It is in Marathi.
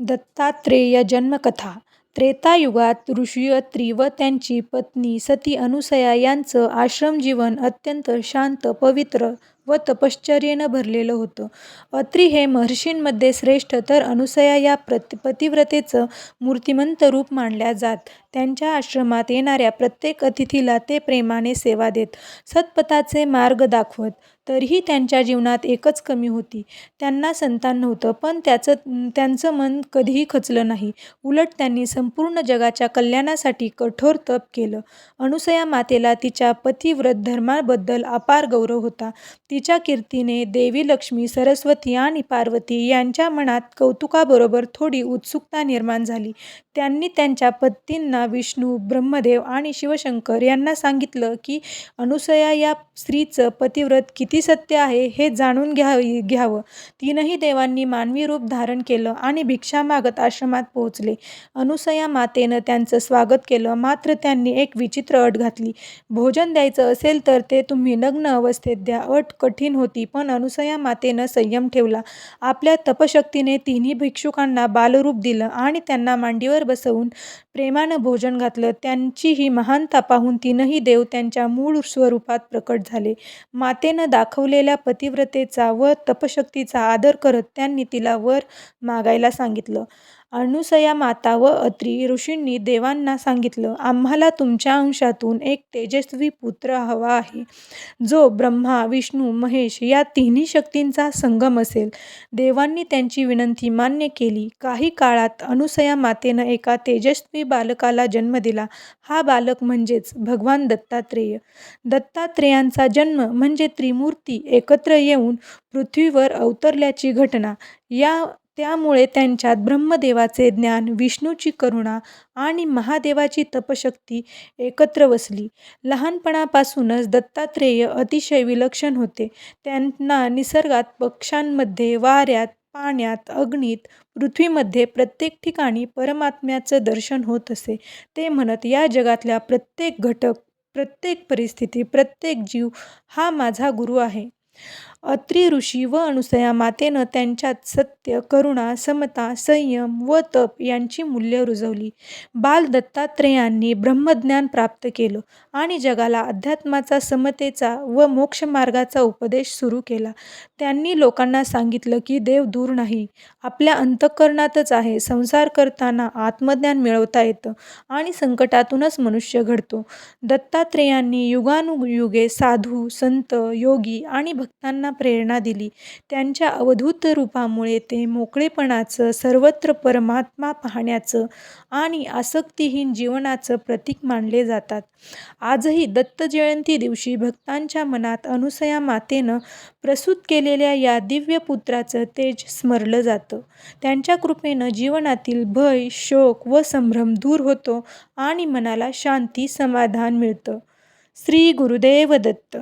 दत्तात्रेय जन्मकथा त्रेतायुगात ऋषी अत्री व त्यांची पत्नी सती अनुसया यांचं आश्रमजीवन अत्यंत शांत, पवित्र व तपश्चर्येनं भरलेलं होतं. अत्री हे महर्षींमध्ये श्रेष्ठ तर अनुसया या पतिव्रतेचं मूर्तिमंत रूप मानल्या जात. त्यांच्या आश्रमात येणाऱ्या प्रत्येक अतिथीला ते प्रेमाने सेवा देत, सत्पथाचे मार्ग दाखवत. तरीही त्यांच्या जीवनात एकच कमी होती. त्यांना संतान नव्हतं. पण त्याचं त्यांचं मन कधीही खचलं नाही. उलट त्यांनी संपूर्ण जगाच्या कल्याणासाठी कठोर तप केलं. अनुसया मातेला तिच्या पतिव्रत धर्माबद्दल अपार गौरव होता. तिच्या कीर्तीने देवी लक्ष्मी, सरस्वती आणि पार्वती यांच्या मनात कौतुकाबरोबर थोडी उत्सुकता निर्माण झाली. त्यांनी त्यांच्या पत्नींना विष्णू, ब्रह्मदेव आणि शिवशंकर यांना सांगितलं की अनुसया या स्त्रीचं पतिव्रत किती सत्य आहे हे जाणून घ्यावं. तीनही देवांनी मानवी रूप धारण केलं आणि भिक्षा मागत आश्रमात पोहोचले. अनुसया मातेनं त्यांचं स्वागत केलं. मात्र त्यांनी एक विचित्र अट घातली. भोजन द्यायचं असेल तर ते तुम्ही नग्न अवस्थेत द्या. अट कठीण होती पण अनुसया मातेनं संयम ठेवला. आपल्या तपशक्तीने तिन्ही भिक्षुकांना बालरूप दिलं आणि त्यांना मांडीवर बसवून प्रेमानं भोजन घातलं. त्यांची ही महानता पाहून तीनही देव त्यांच्या मूळ स्वरूपात प्रकट झाले. मातेनं दाखवलेल्या पतिव्रतेचा व तपशक्तीचा आदर करत त्यांनी तिला वर मागायला सांगितलं. अनुसया माता व अत्री ऋषींनी देवांना सांगितलं, आम्हाला तुमच्या अंशातून एक तेजस्वी पुत्र हवा आहे, जो ब्रह्मा, विष्णू, महेश या तिन्ही शक्तींचा संगम असेल. देवांनी त्यांची विनंती मान्य केली. काही काळात अनुसया मातेनं एका तेजस्वी बालकाला जन्म दिला. हा बालक म्हणजेच भगवान दत्तात्रेय. दत्तात्रेयांचा जन्म म्हणजे त्रिमूर्ती एकत्र येऊन पृथ्वीवर अवतरल्याची घटना. या त्यामुळे त्यांच्यात ब्रह्मदेवाचे ज्ञान, विष्णूची करुणा आणि महादेवाची तपशक्ती एकत्र वसली. लहानपणापासूनच दत्तात्रेय अतिशय विलक्षण होते. त्यांना निसर्गात, पक्ष्यांमध्ये, वाऱ्यात, पाण्यात, अग्नीत, पृथ्वीमध्ये प्रत्येक ठिकाणी परमात्म्याचं दर्शन होत असे. ते म्हणत, या जगातल्या प्रत्येक घटक, प्रत्येक परिस्थिती, प्रत्येक जीव हा माझा गुरु आहे. अत्री ऋषी व अनुसया मातेनं त्यांच्यात सत्य, करुणा, समता, संयम व तप यांची मूल्यं रुजवली. बाल दत्तात्रेयांनी ब्रह्मज्ञान प्राप्त केलं आणि जगाला अध्यात्माचा, समतेचा व मोक्षमार्गाचा उपदेश सुरू केला. त्यांनी लोकांना सांगितलं की देव दूर नाही, आपल्या अंतःकरणातच आहे. संसार करताना आत्मज्ञान मिळवता येतं आणि संकटातूनच मनुष्य घडतो. दत्तात्रेयांनी युगानुयुगे साधू, संत, योगी आणि भक्तांना प्रेरणा दिली. त्यांच्या अवधूत रूपामुळे ते मोकळेपणाचं, सर्वत्र परमात्मा पाहण्याचं आणि आसक्तीहीन जीवनाचं प्रतीक मानले जातात. आजही दत्तजयंती दिवशी भक्तांच्या मनात अनुसया मातेनं प्रसूत केलेल्या या दिव्य पुत्राचं तेज स्मरलं जातं. त्यांच्या कृपेनं जीवनातील भय, शोक व संभ्रम दूर होतो आणि मनाला शांती, समाधान मिळतं. श्री गुरुदेव दत्त